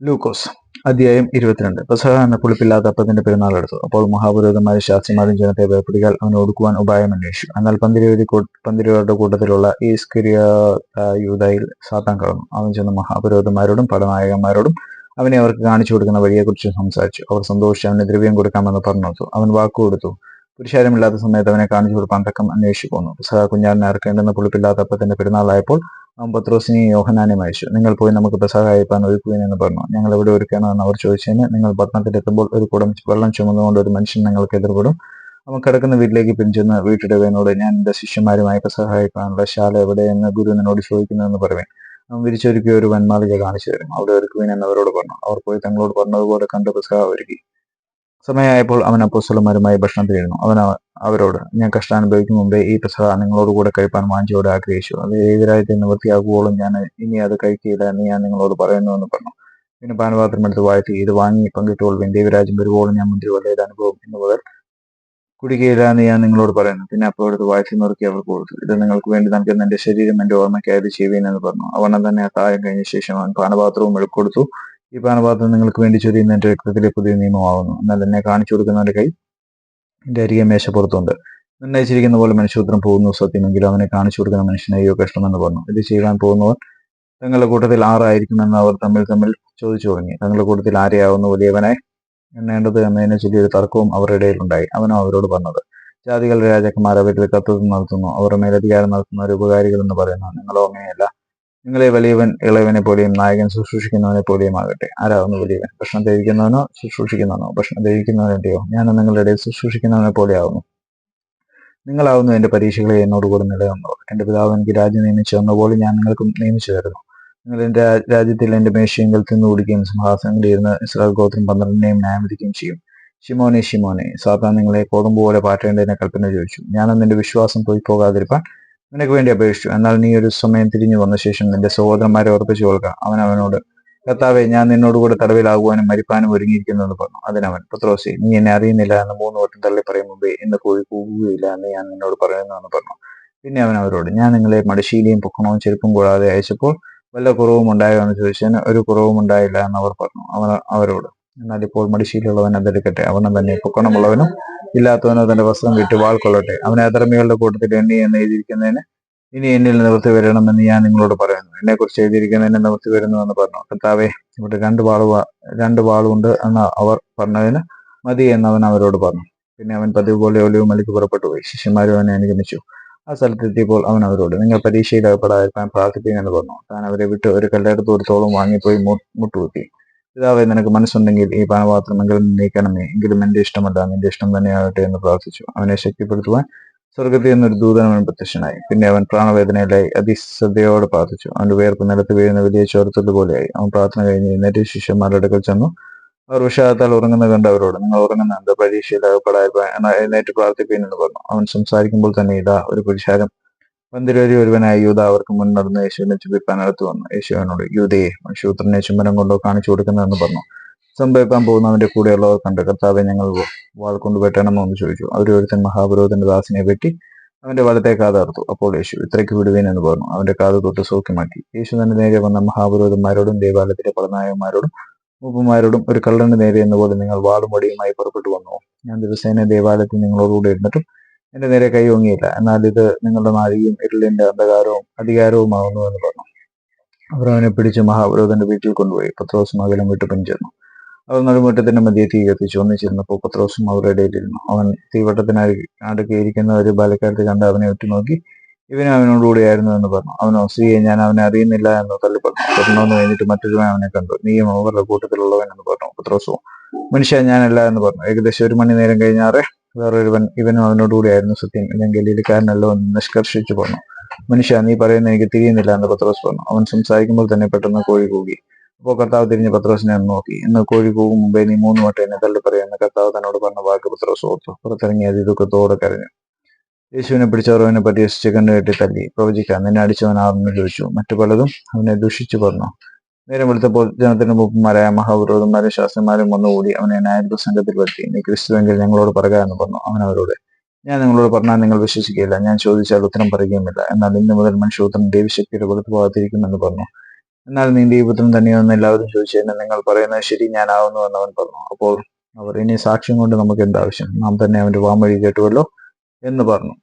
ലൂക്കോസ് അധ്യായം ഇരുപത്തിരണ്ട്. പ്രസഹ എന്ന പുളിപ്പില്ലാത്ത അപ്പത്തിന്റെ പെരുന്നാൾ എടുത്തു. അപ്പോൾ മഹാപുരോഹിതന്മാരും ശാസ്ത്രിമാരും ജനത്തെ വേർപിടിക്കാൻ അവനെ ഒടുക്കുവാൻ ഉപായം അന്വേഷിച്ചു. എന്നാൽ പന്തിരുവരി പന്തിരുവരുടെ കൂട്ടത്തിലുള്ള ഈ സ്കിരിയ യൂതയിൽ സാത്താൻ കടന്നു. അവൻ ചെന്ന് മഹാപുരോഹിതന്മാരോടും പടനായകന്മാരോടും അവനെ അവർക്ക് കാണിച്ചു കൊടുക്കുന്ന വഴിയെക്കുറിച്ച് സംസാരിച്ചു. അവർ സന്തോഷിച്ച് അവന് ദ്രവ്യം കൊടുക്കാമെന്ന് പറഞ്ഞു അവൻ വാക്കു കൊടുത്തു. പുരുഷാരമില്ലാത്ത സമയത്ത് അവനെ കാണിച്ചു കൊടുക്കാൻ തക്കം അന്വേഷിച്ചു പോന്നു. പ്രസഹ കുഞ്ഞാറിനെ അറക്കേണ്ടുന്ന പുളിപ്പില്ലാത്ത അപ്പത്തിന്റെ പെരുന്നാളായപ്പോൾ അവൻ യോഹനാനെ അയച്ചു. നിങ്ങൾ പോയി നമുക്ക് പെസഹ അയപ്പാൻ ഒരുക്കുവിൻ എന്ന് പറഞ്ഞു. ഞങ്ങൾ എവിടെ ഒരുക്കണമെന്ന് അവർ ചോദിച്ചതിന് നിങ്ങൾ പട്ടണത്തിലെത്തുമ്പോൾ ഒരു കുടം വെള്ളം ചുമന്നുകൊണ്ട് ഒരു മനുഷ്യൻ നിങ്ങൾക്ക് എതിർപ്പെടും. അവൻ കിടക്കുന്ന വീട്ടിലേക്ക് പിരിച്ചെന്ന് വീട്ടിടവേനോട് ഞാൻ എന്റെ ശിഷ്യന്മാരുമായി പെസഹ അയക്കാനുള്ള ശാല എവിടെയെന്ന് ഗുരു എന്നോട് ചോദിക്കുന്നതെന്ന് പറയുവേൻ അവൻ വിരിച്ചൊരുക്കിയ ഒരു വന്മാളിക കാണിച്ചു തരും. അവിടെ ഒരുക്കുവിൻ എന്നവരോട് പറഞ്ഞു. അവർ പോയി തങ്ങളോട് പറഞ്ഞതുപോലെ കണ്ട് പെസഹ ഒരുക്കി. സമയമായപ്പോൾ അവൻ അപ്പോസ്വലന്മാരുമായി ഭക്ഷണത്തിലിരുന്നു അവൻ അവ- അവരോട് ഞാൻ കഷ്ടം അനുഭവിക്കും മുമ്പേ ഈ പെസഹ നിങ്ങളോടുകൂടെ കഴിപ്പാൻ വാഞ്ചയോടെ ആഗ്രഹിച്ചു. അത് ഏതിരായത്തെ നിവൃത്തിയാകുവോളം ഞാൻ ഇനി അത് കഴിക്കില്ല എന്ന് ഞാൻ നിങ്ങളോട് പറയുന്നു എന്ന് പറഞ്ഞു. പിന്നെ പാനപാത്രം എടുത്ത് വാഴ്ത്തി ഇത് വാങ്ങി പങ്കിട്ടുകൊള്ളുവിൻ ദൈവരാജ്യം വരുവോളം ഞാൻ മുന്തിരി വല്ലത് അനുഭവം ഇന്ന് മുതൽ കുടിക്കുകയില്ല എന്ന് ഞാൻ നിങ്ങളോട് പറയുന്നു. പിന്നെ അപ്പോൾ എടുത്ത് വാഴ്ത്തി നുറുക്കി അവർക്ക് കൊടുത്തു. ഇത് നിങ്ങൾക്ക് വേണ്ടി നൽകുന്ന എന്റെ ശരീരം എന്റെ ഓർമ്മയ്ക്കായത് ചെയ്യുവീൻ എന്ന് പറഞ്ഞു. അവണ്ണം തന്നെ അത്താഴം കഴിഞ്ഞ ശേഷം അവൻ പാനപാത്രവും എടുക്കൊടുത്തു ഈ പാനപാത്രം നിങ്ങൾക്ക് വേണ്ടി ചൊരിയുന്ന എന്റെ രക്തത്തിലെ പുതിയ നിയമമാകുന്നു. എന്നാൽ എന്നെ കാണിച്ചു കൊടുക്കുന്നവന്റെ കൈ എന്റെ അരികെ മേശപ്പുറത്തുണ്ട്. നിർണയിച്ചിരിക്കുന്ന പോലെ മനുഷ്യപുത്രം പോകുന്നു സത്യമെങ്കിലും അവനെ കാണിച്ചു കൊടുക്കുന്ന മനുഷ്യനെ അയ്യോ കഷ്ടമെന്ന് പറഞ്ഞു. ഇത് ചെയ്യാൻ പോകുന്നവർ തങ്ങളുടെ കൂട്ടത്തിൽ ആറായിരിക്കുമെന്ന് അവർ തമ്മിൽ തമ്മിൽ ചോദിച്ചു തുടങ്ങി. തങ്ങളുടെ കൂട്ടത്തിൽ ആരെയാവുന്നു വലിയവനെ എണ്ണേണ്ടത് എന്നതിനെ ചൊല്ലി ഒരു തർക്കവും അവരുടെ ഇടയിലുണ്ടായി അവനും അവരോട് പറഞ്ഞത് ജാതികളുടെ രാജാക്കന്മാർ അവരിൽ കത്തുതം നടത്തുന്നു. അവരുടെ മേലധികാരം നടത്തുന്ന ഒരു ഉപകാരികൾ എന്ന് പറയുന്നു നിങ്ങളോ അങ്ങനെയല്ല. നിങ്ങളെ വലിയവൻ ഇളയവനെ പോലെയും നായകൻ ശുശ്രൂഷിക്കുന്നവനെ പോലെയും ആകട്ടെ. ആരാകുന്നു വലിയവൻ? ഭക്ഷണം ധരിക്കുന്നവനോ ശുശ്രൂഷിക്കുന്നവനോ? ഭക്ഷണം ദഹിക്കുന്നവനെയോ ഞാൻ നിങ്ങളുടെ ഇടയിൽ ശുശ്രൂഷിക്കുന്നവനെ പോലെയാകുന്നു നിങ്ങളാവുന്നു എന്റെ പരീക്ഷകളെ എന്നോട് കൂടെ നിലനിന്നവർ. എന്റെ പിതാവ് എനിക്ക് രാജ്യം നിയമിച്ചു തന്നപോലെ ഞാൻ നിങ്ങൾക്കും നിയമിച്ചു തരുന്നു. നിങ്ങൾ എന്റെ രാജ്യത്തിൽ എന്റെ മേശയെങ്കിൽ തിന്നു കുടിക്കുകയും സിംഹാസനങ്ങളിൽ ഇരുന്ന് ഇസ്രായേൽ ഗോത്രം പന്ത്രണ്ടിനെയും ന്യായം വിധിക്കുകയും ചെയ്യും. ഷിമോനെ ഷിമോനെ സാത്താൻ നിങ്ങളെ കോതമ്പ് പോലെ പാറ്റേണ്ടതിനെ കൽപ്പന ചോദിച്ചു. ഞാൻ നിന്റെ വിശ്വാസം പോയി പോകാതിരിപ്പാൻ നിനക്ക് വേണ്ടി അപേക്ഷിച്ചു. എന്നാൽ നീ ഒരു സമയം തിരിഞ്ഞു വന്ന ശേഷം നിന്റെ സഹോദരന്മാരെ ഉറപ്പിച്ചു കൊള്ളുക. അവൻ അവനോട് കർത്താവെ ഞാൻ നിന്നോടുകൂടെ തടവിലാകുവാനും മരിപ്പാനും ഒരുങ്ങിയിരിക്കുന്നു എന്ന് പറഞ്ഞു. അതിനവൻ പത്രോസി നീ എന്നെ അറിയുന്നില്ല എന്ന് മൂന്ന് വട്ടം തള്ളി പറയും മുമ്പേ ഇന്ന് കോഴി കൂകുകയില്ല എന്ന് ഞാൻ നിന്നോട് പറയുന്നു എന്ന് പറഞ്ഞു. പിന്നെ അവൻ അവരോട് ഞാൻ നിങ്ങളെ മടിശീലയും പൊക്കണവും ചെരുപ്പും കൂടാതെ അയച്ചപ്പോൾ വല്ല കുറവും ഉണ്ടായോ എന്ന് ചോദിച്ചതിന് ഒരു കുറവും ഉണ്ടായില്ല എന്ന് അവർ പറഞ്ഞു. അവൻ അവരോട് എന്നാൽ ഇപ്പോൾ മടിശീലുള്ളവൻ അതെടുക്കട്ടെ അവനും തന്നെ പൊക്കണമുള്ളവനും ഇല്ലാത്തവനോ തന്റെ വസ്ത്രം വിട്ട് വാൾ കൊള്ളട്ടെ. അവനെ അധർമ്മികളുടെ കൂട്ടത്തിൽ എണ്ണി എന്ന് എഴുതിയിരിക്കുന്നതിന് ഇനി എന്നിൽ നിവൃത്തി വരണമെന്ന് ഞാൻ നിങ്ങളോട് പറയുന്നു. എന്നെ കുറിച്ച് എഴുതിയിരിക്കുന്നതിന് നിവൃത്തി വരുന്നു എന്ന് പറഞ്ഞു. കർത്താവെ ഇവിടെ രണ്ട് വാളുവ രണ്ട് വാളുണ്ട് എന്ന് അവർ പറഞ്ഞതിന് മതി എന്ന് അവൻ അവരോട് പറഞ്ഞു. പിന്നെ അവൻ പതിവ് പോലെ ഒലിവ് മലിക്ക് പുറപ്പെട്ടു പോയി. ശിഷ്യന്മാരും അവനെ അനുഗമിച്ചു. ആ സ്ഥലത്തെത്തിയപ്പോൾ അവൻ അവരോട് നിങ്ങൾ പരീക്ഷയിൽ അകപ്പെടാതിരിക്കാൻ എന്ന് പറഞ്ഞു. താൻ അവരെ വിട്ട് ഒരു കല്ലെടുത്ത് ഒരു തോളം വാങ്ങിപ്പോയി മുട്ടുകൂട്ടി പിതാവെ നിനക്ക് മനസ്സുണ്ടെങ്കിൽ ഈ പാനപാത്രമെങ്കിലും നീക്കണമേ. എങ്കിലും എന്റെ ഇഷ്ടമല്ല നിന്റെ ഇഷ്ടം തന്നെയാകട്ടെ എന്ന് പ്രാർത്ഥിച്ചു. അവനെ ശക്തിപ്പെടുത്തുവാൻ സ്വർഗത്തിൽ നിന്നൊരു ദൂതൻ അവൻ പ്രത്യക്ഷനായി. പിന്നെ അവൻ പ്രാണവേദനയിലായി അതിശ്രദ്ധയോടെ പ്രാർത്ഥിച്ചു. അവന്റെ വേർപ്പ് നിലത്ത് വീഴുന്ന വലിയ ചോരത്തുള്ളി പോലെയായി. അവൻ പ്രാർത്ഥന കഴിഞ്ഞ് എഴുന്നേറ്റ് ശിഷ്യന്മാരുടെ അടുക്കൽ ചെന്നു. അവർ വിഷാദത്താൽ ഉറങ്ങുന്ന കണ്ട് അവരോട് നിങ്ങൾ ഉറങ്ങുന്ന എന്താ? എന്നാൽ എഴുന്നേറ്റ് പ്രാർത്ഥിപ്പീൻ എന്ന് പറഞ്ഞു. അവൻ സംസാരിക്കുമ്പോൾ തന്നെ ഇതാ ഒരു പുരുഷാരം പന്തിരേരി ഒരുവനായ യൂത അവർക്ക് മുൻ നടന്ന് യേശുവിനെ ചുംബിപ്പാൻ അടുത്ത് വന്നു. യേശുവിനോട് യൂതയെ മനുഷ്യപുത്രനെ ചുമരം കൊണ്ടോ കാണിച്ചു കൊടുക്കുന്നതെന്ന് പറഞ്ഞു. സംഭവിക്കാൻ പോകുന്ന അവന്റെ കൂടെയുള്ളവർ കണ്ട് കർത്താവെ ഞങ്ങൾ വാൾ കൊണ്ട് ഒന്ന് ചോദിച്ചു. അവരൊരുത്തൻ മഹാപുരോഹിതന്റെ ദാസിനെ വെട്ടി അവന്റെ വലത്തെ കാതർത്തു അപ്പോൾ യേശു ഇത്രയ്ക്ക് വിടുവേൻ എന്ന് പറഞ്ഞു. അവന്റെ കാത് തൊട്ട് സൗഖ്യമാക്കി. യേശു തന്നെ നേരെ വന്ന മഹാപുരോഹിതന്മാരോടും ദേവാലയത്തിലെ പടനായകന്മാരോടും മൂപ്പന്മാരോടും ഒരു കള്ളന് നേരെ എന്ന പോലെ നിങ്ങൾ വാളും വടിയുമായി പുറപ്പെട്ടു വന്നു? ഞാൻ ദിവസേന ദേവാലയത്തിൽ നിങ്ങളോടുകൂടെ ഇരുന്നിട്ടും എന്റെ നേരെ കൈ ഓങ്ങിയില്ല. എന്നാൽ ഇത് നിങ്ങളുടെ നാഴികയും ഇരുളിന്റെ അന്ധകാരവും അധികാരവുമാകുന്നു എന്ന് പറഞ്ഞു. അവർ അവനെ പിടിച്ച് മഹാപുരോഹിതന്റെ വീട്ടിൽ കൊണ്ടുപോയി. പത്രോസും അകലം വിട്ട് പിൻചെന്നു. അവർ നടുമുറ്റത്തിന്റെ മധ്യേ തീ കത്തിച്ചു ഒന്നിച്ചിരുന്നപ്പോൾ പത്രോസും അവരുടെ ഇടയിലിരുന്നു അവൻ തീവട്ടത്തിനായി അടുക്കിയിരിക്കുന്ന ഒരു ബാലക്കാരത്തെ കണ്ട് അവനെ ഉറ്റുനോക്കി ഇവൻ അവനോടുകൂടിയായിരുന്നു എന്ന് പറഞ്ഞു. അവനോ സ്ത്രീയെ ഞാൻ അവനെ അറിയുന്നില്ല എന്ന് തള്ളിപ്പറഞ്ഞു. തുടർന്നു കഴിഞ്ഞിട്ട് മറ്റൊരുവൻ അവനെ കണ്ടു. നീയും അവരുടെ കൂട്ടത്തിലുള്ളവൻ എന്ന് പറഞ്ഞു. പത്രോസോ മനുഷ്യ ഞാനല്ല എന്ന് പറഞ്ഞു. ഏകദേശം ഒരു മണി നേരം കഴിഞ്ഞാറെ വേറൊരുവൻ ഇവനും അവനോടുകൂടിയായിരുന്നു സത്യം. ഇവൻ ഗലീലക്കാരനല്ലോ എന്ന് നിഷ്കർഷിച്ചു പറഞ്ഞു മനുഷ്യ നീ പറയുന്ന എനിക്ക് തിരിയുന്നില്ല എന്ന് പത്രോസ് പറഞ്ഞു. അവൻ സംസാരിക്കുമ്പോൾ തന്നെ പെട്ടെന്ന് കോഴി കൂകി. അപ്പോൾ കർത്താവ് തിരിഞ്ഞ് പത്രോസിനെ നോക്കി. ഇന്ന് കോഴി കൂകും മുമ്പേ നീ മൂന്ന് വട്ടം എന്നെ തള്ളി പറയുന്ന കർത്താവ് തന്നോട് പറഞ്ഞ വാക്ക് പത്രോസ് ഓർത്തു. പുറത്തിറങ്ങിയത് ദുഃഖത്തോടെ കരഞ്ഞു. യേശുവിനെ പിടിച്ചവരവനെ പറ്റി പരിഹസിച്ച് കെട്ടി തല്ലി. പ്രവചിക്കാൻ നിന്നെ അടിച്ചവൻ ആർന്നു ചോദിച്ചു. മറ്റു പലതും അവനെ ദുഷിച്ചു പറഞ്ഞു. നേരം വെളുത്തപ്പോൾ ജനത്തിന്റെ മുപ്പന്മാരായ മഹാപുരോഹിതന്മാരും ശാസ്ത്രന്മാരും വന്നുകൂടി അവനെ ന്യായാധിപ സംഘത്തിൽ വരുത്തി. നീ ക്രിസ്തുവെങ്കിൽ ഞങ്ങളോട് പറയുക എന്ന് പറഞ്ഞു. അവൻ അവരോട് ഞാൻ നിങ്ങളോട് പറഞ്ഞാൽ നിങ്ങൾ വിശ്വസിക്കുകയില്ല. ഞാൻ ചോദിച്ചാൽ ഉത്തരം പറയുകയുമില്ല. എന്നാൽ ഇന്ന് മുതൽ മനുഷ്യപുത്രൻ ദേവിശക്തിയുടെ വെളുത്തു പോകാതിരിക്കുമെന്ന് പറഞ്ഞു. എന്നാൽ നീ ദൈവത്തിന് തന്നെയാണെന്ന് എല്ലാവരും ചോദിച്ചതിന് നിങ്ങൾ പറയുന്നത് ശരി ഞാനാവുന്നു എന്ന് അവൻ പറഞ്ഞു. അപ്പോൾ അവർ ഇനി സാക്ഷ്യം കൊണ്ട് നമുക്ക് എന്താവശ്യം നാം തന്നെ അവന്റെ വാമൊഴി കേട്ടുവല്ലോ എന്ന് പറഞ്ഞു.